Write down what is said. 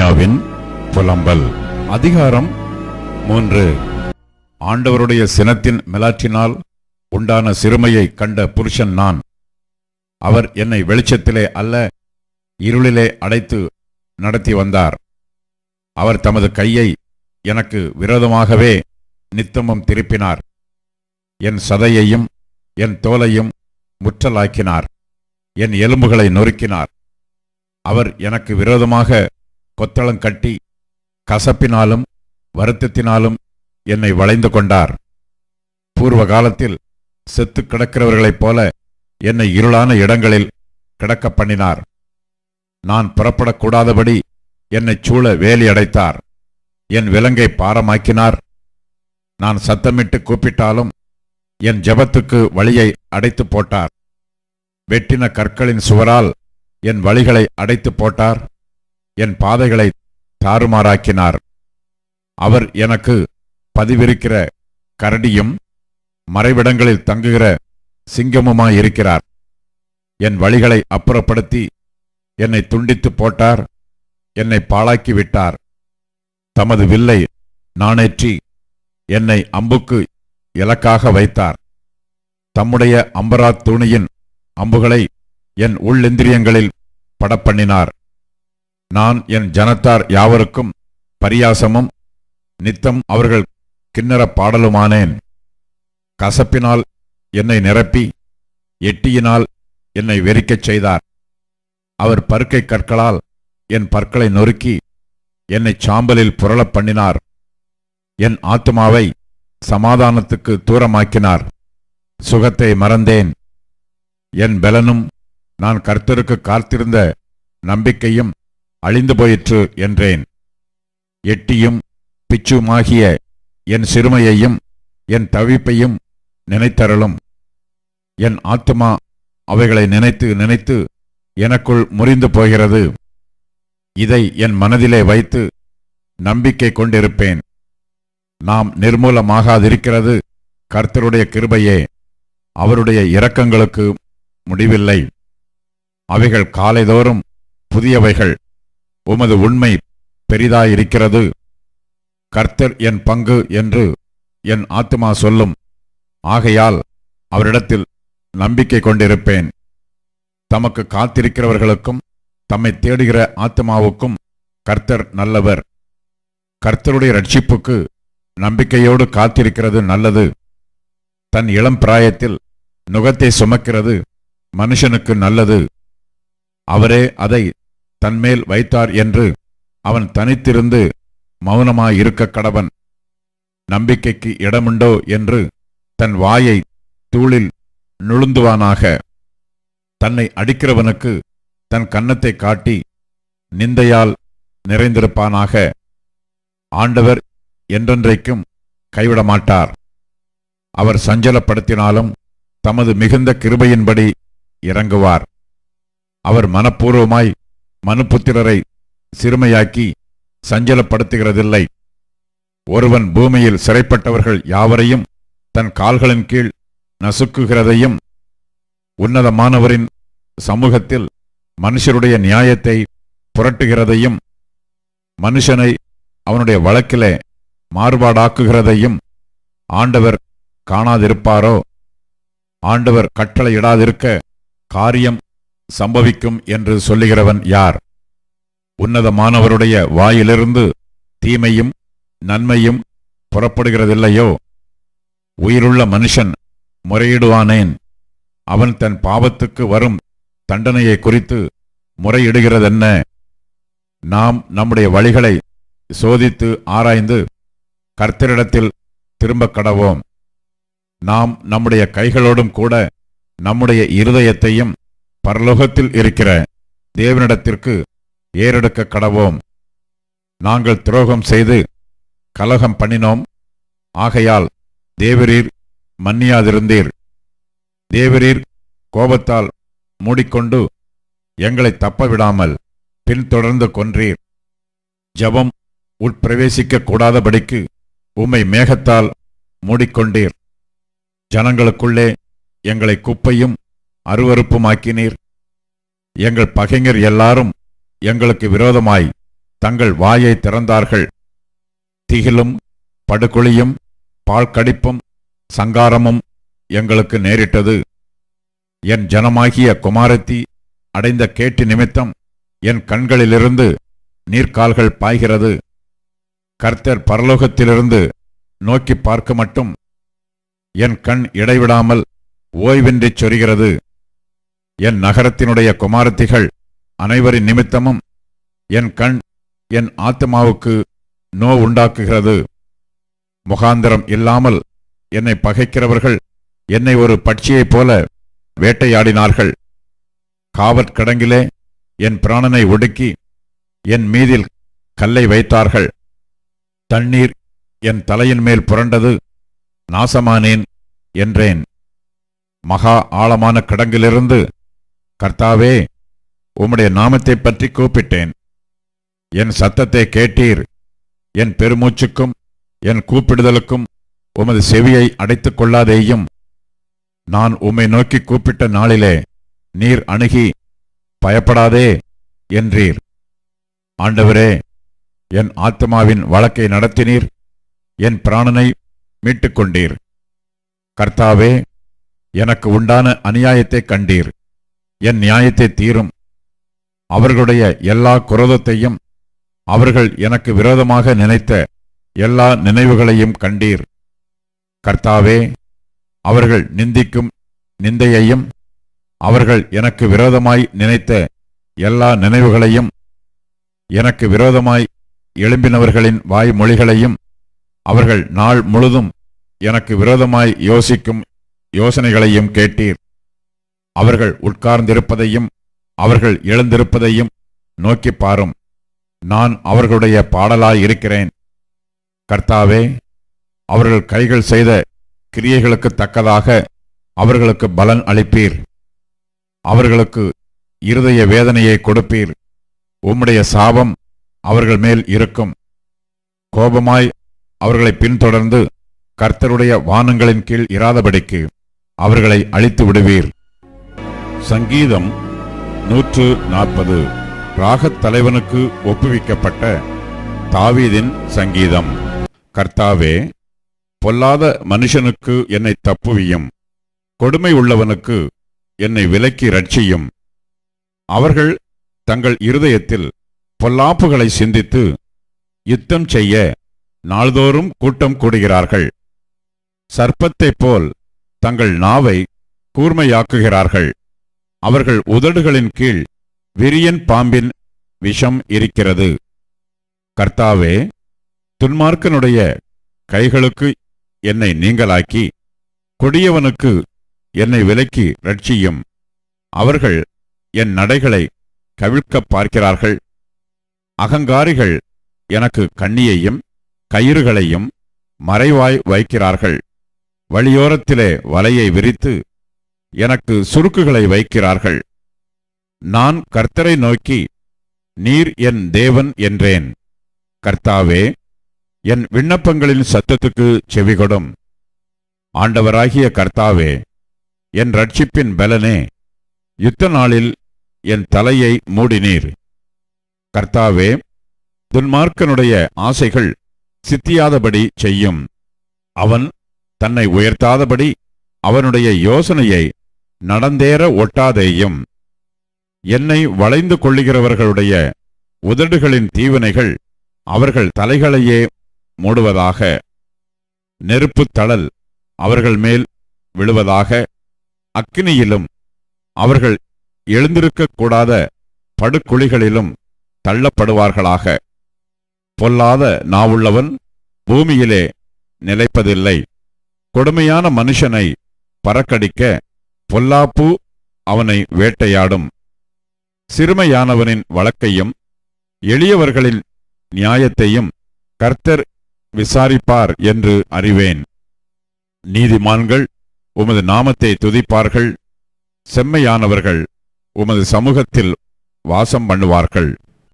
எரேமியாவின் புலம்பல். அதிகாரம் மூன்று. ஆண்டவருடைய சினத்தின் மிலாற்றினால் உண்டான சிறுமையை கண்ட புருஷன் நான். அவர் என்னை வெளிச்சத்திலே அல்ல இருளிலே அடைத்து நடத்தி வந்தார். அவர் தமது கையை எனக்கு விரோதமாகவே நித்தமும் திருப்பினார். என் சதையையும் என் தோலையும் முற்றலாக்கினார். என் எலும்புகளை நொறுக்கினார். அவர் எனக்கு விரோதமாக கொத்தளம் கட்டி கசப்பினாலும் வருத்தத்தினாலும் என்னை வளைந்து கொண்டார். பூர்வ காலத்தில் செத்து கிடக்கிறவர்களைப் போல என்னை இருளான இடங்களில் கிடக்க பண்ணினார். நான் புறப்படக்கூடாதபடி என்னைச் சூழ வேலி அடைத்தார். என் விலங்கை பாரமாக்கினார். நான் சத்தமிட்டு கூப்பிட்டாலும் என் ஜெபத்துக்கு வழியை அடைத்து போட்டார். வெட்டின கற்களின் சுவரால் என் வழிகளை அடைத்து போட்டார். என் பாதைகளை தாறுமாறாக்கினார். அவர் எனக்கு பதிவிருக்கிற கரடியும் மறைவிடங்களில் தங்குகிற சிங்கமுமாயிருக்கிறார். என் வழிகளை அப்புறப்படுத்தி என்னை துண்டித்து போட்டார் என்னை பாழாக்கி விட்டார் தமது வில்லை நாணேற்றி என்னை அம்புக்கு இலக்காக வைத்தார். தம்முடைய அம்பராத் தூணியின் அம்புகளை என் உள்ளெந்திரியங்களில் படப்பண்ணினார். நான் என் ஜனத்தார் யாவருக்கும் பரியாசமும் நித்தம் அவர்கள் கிண்ணற பாடலுமானேன். கசப்பினால் என்னை நிரப்பி எட்டியினால் என்னை வெறிக்கச் செய்தார். அவர் பருக்கை கற்களால் என் பற்களை நொறுக்கி என்னை சாம்பலில் புரளப் பண்ணினார். என் ஆத்துமாவை சமாதானத்துக்கு தூரமாக்கினார். சுகத்தை மறந்தேன். என் பலனும் நான் கர்த்தருக்கு காத்திருந்த நம்பிக்கையும் அழிந்து போயிற்று என்றேன். எட்டியும் பிச்சுமாகிய என் சிறுமையையும் என் தவிப்பையும் நினைத்தரலும் என் ஆத்மா அவைகளை நினைத்து நினைத்து எனக்குள் முறிந்து போகிறது. இதை என் மனதிலே வைத்து நம்பிக்கை கொண்டிருப்பேன். நாம் நிர்மூலமாகாதிருக்கிறது கர்த்தருடைய கிருபையே. அவருடைய இரக்கங்களுக்கு முடிவில்லை. அவைகள் காலைதோறும் புதியவைகள். உமது உண்மை பெரிதாயிருக்கிறது. கர்த்தர் என் பங்கு என்று என் ஆத்துமா சொல்லும். ஆகையால் அவரிடத்தில் நம்பிக்கை கொண்டிருப்பேன். தமக்கு காத்திருக்கிறவர்களுக்கும் தம்மை தேடுகிற ஆத்மாவுக்கும் கர்த்தர் நல்லவர். கர்த்தருடைய ரட்சிப்புக்கு நம்பிக்கையோடு காத்திருக்கிறது நல்லது. தன் இளம் பிராயத்தில் நுகத்தை சுமக்கிறது மனுஷனுக்கு நல்லது. அவரே அதை தன்மேல் வைத்தார் என்று அவன் தனித்திருந்து மௌனமாயிருக்க கடவன். நம்பிக்கைக்கு இடமுண்டோ என்று தன் வாயை தூளில் நுழுந்துவானாக. தன்னை அடிக்கிறவனுக்கு தன் கன்னத்தை காட்டி நிந்தையால் நிறைந்திருப்பானாக. ஆண்டவர் என்றென்றைக்கும் கைவிடமாட்டார். அவர் சஞ்சலப்படுத்தினாலும் தமது மிகுந்த கிருபையின்படி இறங்குவார். அவர் மனப்பூர்வமாய் மனுப்புத்திரரை சிறுமையாக்கி சஞ்சலப்படுத்துகிறதில்லை. ஒருவன் பூமியில் சிறைப்பட்டவர்கள் யாவரையும் தன் கால்களின் கீழ் நசுக்குகிறதையும் உன்னதமானவரின் சமூகத்தில் மனுஷருடைய நியாயத்தை புரட்டுகிறதையும் மனுஷனை அவனுடைய வழக்கிலே மாறுபாடாக்குகிறதையும் ஆண்டவர் காணாதிருப்பாரோ? ஆண்டவர் கட்டளையிடாதிருக்க காரியம் சம்பவிக்கும் என்று சொல்லுகிறவன் யார்? உன்னதமானவருடைய வாயிலிருந்து தீமையும் நன்மையும் புறப்படுகிறதில்லையோ? உயிருள்ள மனுஷன் முறையிடுவானேன். அவன் தன் பாவத்துக்கு வரும் தண்டனையை குறித்து முறையிடுகிறதென்ன? நாம் நம்முடைய வழிகளை சோதித்து ஆராய்ந்து கர்த்தரிடத்தில் திரும்பக் கடவோம். நாம் நம்முடைய கைகளோடும் கூட நம்முடைய இருதயத்தையும் பரலோகத்தில் இருக்கிற தேவனிடத்திற்கு ஏறெடுக்க கடவோம் நாங்கள் துரோகம் செய்து கலகம் பண்ணினோம். ஆகையால் தேவரீர் மன்னியாதிருந்தீர். தேவரீர் கோபத்தால் மூடிக்கொண்டு எங்களை தப்ப விடாமல் பின்தொடர்ந்து கொன்றீர். ஜபம் உட்பிரவேசிக்க கூடாதபடிக்கு உம்மை மேகத்தால் மூடிக்கொண்டீர். ஜனங்களுக்குள்ளே எங்களை குப்பையும் அருவருப்புமாக்கினீர். எங்கள் பகைஞர் எல்லாரும் எங்களுக்கு விரோதமாய் தங்கள் வாயை திறந்தார்கள். திகிலும் படுகொழியும் பால்கடிப்பும் சங்காரமும் எங்களுக்கு நேரிட்டது. என் ஜனமாகிய குமாரத்தி அடைந்த கேட்டு நிமித்தம் என் கண்களிலிருந்து நீர்க்கால்கள் பாய்கிறது. கர்த்தர் பரலோகத்திலிருந்து நோக்கி பார்க்க மட்டும் என் கண் இடைவிடாமல் ஓய்வின்றிச் சொரிகிறது. என் நகரத்தினுடைய குமாரத்திகள் அனைவரின் நிமித்தமும் என் கண் என் ஆத்மாவுக்கு நோ உண்டாக்குகிறது. முகாந்திரம் இல்லாமல் என்னை பகைக்கிறவர்கள் என்னை ஒரு பட்சியைப் போல வேட்டையாடினார்கள். காவற்கடங்கிலே என் பிராணனை ஒடுக்கி என் மீதில் கல்லை வைத்தார்கள். தண்ணீர் என் தலையின் மேல் புரண்டது நாசமானேன் என்றேன். மகா ஆழமான கிடங்கிலிருந்து கர்த்தாவே உம்முடைய நாமத்தைப் பற்றி கூப்பிட்டேன். என் சத்தத்தை கேட்டீர். என் பெருமூச்சுக்கும் என் கூப்பிடுதலுக்கும் உமது செவியை அடைத்துக் கொள்ளாதேயும். நான் உம்மை நோக்கி கூப்பிட்ட நாளிலே நீர் அணுகி பயப்படாதே என்றீர். ஆண்டவரே என் ஆத்மாவின் வழக்கை நடத்தினீர். என் பிராணனை மீட்டுக்கொண்டீர். கர்த்தாவே எனக்கு உண்டான அநியாயத்தை கண்டீர். என் நியாயத்தை தீரும். அவர்களுடைய எல்லா குரோதத்தையும் அவர்கள் எனக்கு விரோதமாக நினைத்த எல்லா நினைவுகளையும் கண்டீர். கர்த்தாவே அவர்கள் நிந்திக்கும் நிந்தையையும் அவர்கள் எனக்கு விரோதமாய் நினைத்த எல்லா நினைவுகளையும் எனக்கு விரோதமாய் எழும்பினவர்களின் வாய்மொழிகளையும் அவர்கள் நாள் முழுதும் எனக்கு விரோதமாய் யோசிக்கும் யோசனைகளையும் கேட்டீர். அவர்கள் உட்கார்ந்திருப்பதையும் அவர்கள் எழுந்திருப்பதையும் நோக்கிப் பாரும். நான் அவர்களுடைய பாடலாயிருக்கிறேன். கர்த்தாவே அவர்கள் கைகள் செய்த கிரியைகளுக்கு தக்கதாக அவர்களுக்கு பலன் அளிப்பீர். அவர்களுக்கு இருதய வேதனையை கொடுப்பீர். உம்முடைய சாபம் அவர்கள் மேல் இருக்கும். கோபமாய் அவர்களை பின்தொடர்ந்து கர்த்தருடைய வானங்களின் கீழ் இராதபடிக்கு அவர்களை அழித்து விடுவீர். சங்கீதம் நூற்று நாற்பது. ராகத் தலைவனுக்கு ஒப்புவிக்கப்பட்ட தாவீதின் சங்கீதம். கர்த்தாவே பொல்லாத மனுஷனுக்கு என்னை தப்புவியும். கொடுமை உள்ளவனுக்கு என்னை விலக்கி ரட்சியும் அவர்கள் தங்கள் இருதயத்தில் பொல்லாப்புகளை சிந்தித்து யுத்தம் செய்ய நாள்தோறும் கூட்டம் கூடுகிறார்கள். சர்ப்பத்தைப் போல் தங்கள் நாவை கூர்மையாக்குகிறார்கள். அவர்கள் உதடுகளின் கீழ் விரியன் பாம்பின் விஷம் இருக்கிறது. கர்த்தாவே துன்மார்க்கனுடைய கைகளுக்கு என்னை நீங்களாக்கி கொடியவனுக்கு என்னை விலக்கி ரட்சியும் அவர்கள் என் நடைகளை கவிழ்க்கப் பார்க்கிறார்கள். அகங்காரிகள் எனக்கு கண்ணியையும் கயிறுகளையும் மறைவாய் வைக்கிறார்கள். வழியோரத்திலே வலையை விரித்து எனக்கு சுருக்குகளை வைக்கிறார்கள். நான் கர்த்தரை நோக்கி நீர் என் தேவன் என்றேன். கர்த்தாவே என் விண்ணப்பங்களின் சத்தத்துக்கு செவிகொடும் ஆண்டவராகிய கர்த்தாவே என் ரட்சிப்பின் பலனே யுத்த நாளில் என் தலையை மூடினீர். கர்த்தாவே துன்மார்க்கனுடைய ஆசைகள் சித்தியாதபடி செய்யும். அவன் தன்னை உயர்த்தாதபடி அவனுடைய யோசனையை நடந்தேற ஒட்டாதேயும். என்னை வளைந்து கொள்ளுகிறவர்களுடைய உதடுகளின் தீவினைகள் அவர்கள் தலைகளையே மூடுவதாக. நெருப்புத் தழல் அவர்கள் மேல் விழுவதாக. அக்னியிலும் அவர்கள் எழுந்திருக்கக்கூடாத படுக்குழிகளிலும் படுகுழிகளிலும் தள்ளப்படுவார்களாக. பொல்லாத நாவுள்ளவன் பூமியிலே நிலைப்பதில்லை. கொடுமையான மனுஷனை பறக்கடிக்க பொல்லாப்பு அவனை வேட்டையாடும். சிறுமையானவனின் வழக்கையும் எளியவர்களின் நியாயத்தையும் கர்த்தர் விசாரிப்பார் என்று அறிவேன். நீதிமான்கள் உமது நாமத்தை துதிப்பார்கள். செம்மையானவர்கள் உமது சமூகத்தில் வாசம் பண்ணுவார்கள்.